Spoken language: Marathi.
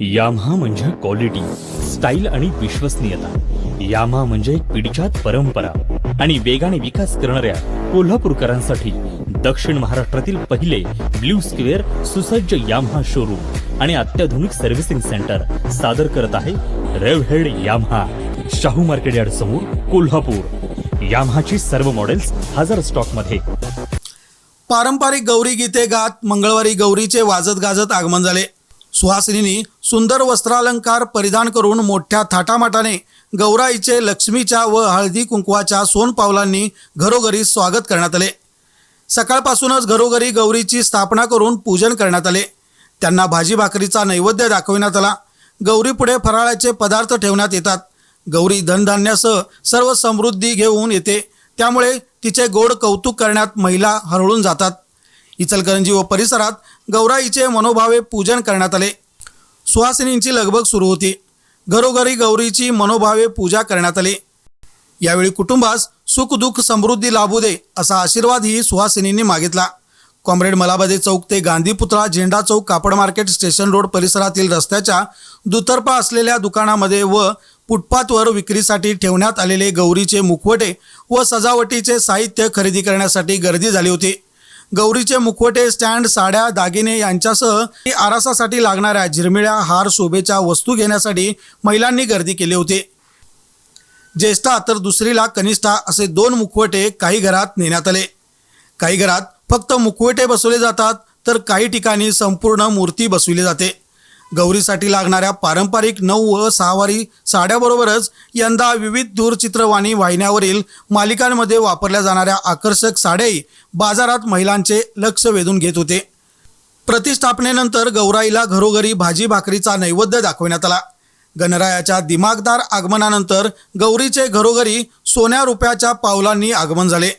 याम्हा म्हणजे क्वालिटी स्टाईल आणि विश्वसनीयता. याम्हा म्हणजे एक पिढीजात परंपरा आणि वेगाने विकास करणाऱ्या कोल्हापूरकरांसाठी दक्षिण महाराष्ट्रातील पहिले ब्ल्यू स्क्वेअर सुसज्ज याम्हा शोरूम आणि अत्याधुनिक सर्व्हिसिंग सेंटर सादर करत आहे revhead Yamaha Shahu market yard समोर कोल्हापूर. याम्हाची सर्व मॉडेल्स हजार स्टॉकमध्ये पारंपरिक गौरी गीते गात मंगळवारी गौरीचे वाजत गाजत आगमन झाले. सुहासिनींनी सुंदर वस्त्रालंकार परिधान करून मोठ्या थाटामाटाने गौराईचे लक्ष्मीच्या व हळदी कुंकवाच्या सोनपावलांनी घरोघरी स्वागत करण्यात आले. सकाळपासूनच घरोघरी गौरीची स्थापना करून पूजन करण्यात आले. त्यांना भाजी भाकरीचा नैवेद्य दाखविण्यात आला. गौरीपुढे फराळाचे पदार्थ ठेवण्यात येतात. गौरी धनधान्यासह सर्व समृद्धी घेऊन येते. त्यामुळे तिचे गोड कौतुक करण्यात महिला हरळून जातात. इचलकरंजी व परिसरात गौराईचे मनोभावे पूजन करण्यात आले. सुहासिनींची लगबग सुरू होती. घरोघरी गौरीची मनोभावे पूजा करण्यात आली. यावेळी कुटुंबास सुख दुःख समृद्धी लाभू दे असा आशीर्वादही सुहासिनींनी मागितला. कॉम्रेड मलाबादे चौक ते गांधी पुतळा झेंडा चौक कापड मार्केट स्टेशन रोड परिसरातील रस्त्याच्या दुतर्फा असलेल्या दुकानामध्ये व फुटपाथवर विक्रीसाठी ठेवण्यात आलेले गौरीचे मुखवटे व सजावटीचे साहित्य खरेदी करण्यासाठी गर्दी झाली होती. गौरीचे मुखवटे स्टँड साड्या दागिने यांच्यासह आरासासाठी लागणाऱ्या झिरमिळ्या हार शोभेच्या वस्तू घेण्यासाठी महिलांनी गर्दी केली होती. ज्येष्ठा तर दुसरीला कनिष्ठा असे दोन मुखवटे काही घरात नेण्यात आले. काही घरात फक्त मुखवटे बसवले जातात तर काही ठिकाणी संपूर्ण मूर्ती बसविली जाते. गौरीसाठी लागणाऱ्या पारंपरिक नऊ व सहावारी साड्याबरोबरच यंदा विविध दूरचित्रवाणी वाहिन्यावरील मालिकांमध्ये वापरल्या जाणाऱ्या आकर्षक साड्याही बाजारात महिलांचे लक्ष वेधून घेत होते. प्रतिष्ठापनेनंतर गौराईला घरोघरी भाजी भाकरीचा नैवेद्य दाखवण्यात आला. गणरायाच्या दिमागदार आगमनानंतर गौरीचे घरोघरी सोन्या रुपयाच्या पावलांनी आगमन झाले.